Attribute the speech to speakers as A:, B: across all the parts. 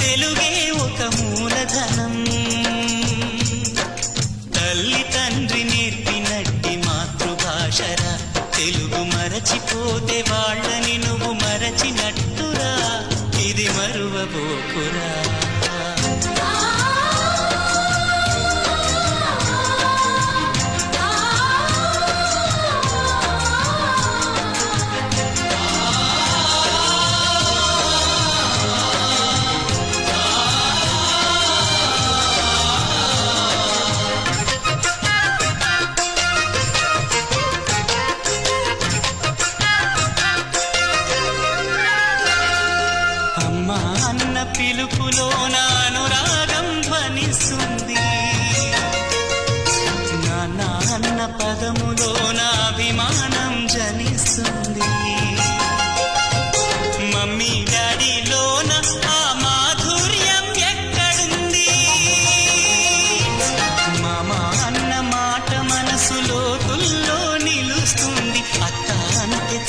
A: తెలుగే ఒక మూలధనం. తల్లి తండ్రి నేర్పినట్టి మాతృభాషరా తెలుగు మరచిపోతే వాళ్ళ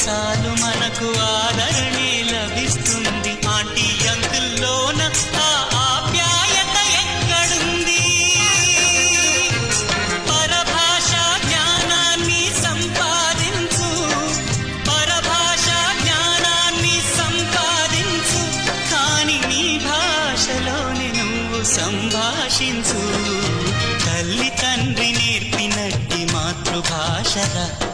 A: చాలు మనకు ఆదరణే లభిస్తుంది. ఆంటీ అంకుల్లోన ఆ ఆప్యాయత ఎక్కడుంది? పరభాష జ్ఞానాన్ని సంపాదించు. పరభాష జ్ఞానాన్ని సంపాదించు. కాని నీ భాషలోని నువ్వు సంభాషించు. తల్లి తండ్రి నేర్పినట్టి మాతృభాషరా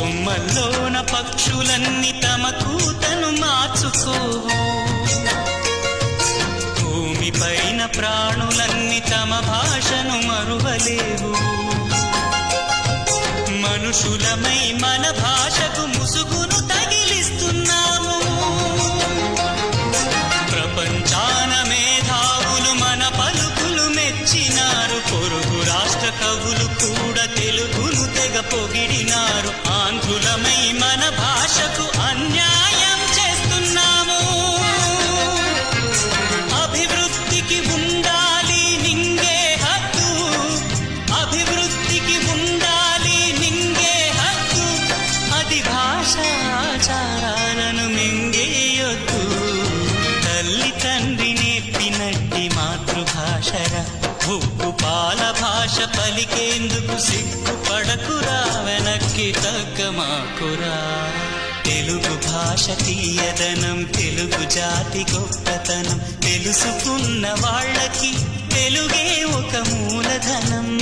A: కొమ్మల్లోన పక్షులన్నీ తమ కూతను మార్చుకోవు భూమిపైన ప్రాణులన్నీ తమ భాషను మరువలేవు. మనుషులమై మన భాషకు ముసుగును మాతృభాషరా ఉప్పు పాల భాష పలికేందుకు సిగ్గుపడకురా వెనక్కి తగ్గమాకురా. తెలుగు భాష తీయదనం తెలుగు జాతి గొప్పతనం తెలుసుకున్న వాళ్ళకి తెలుగే ఒక మూలధనం.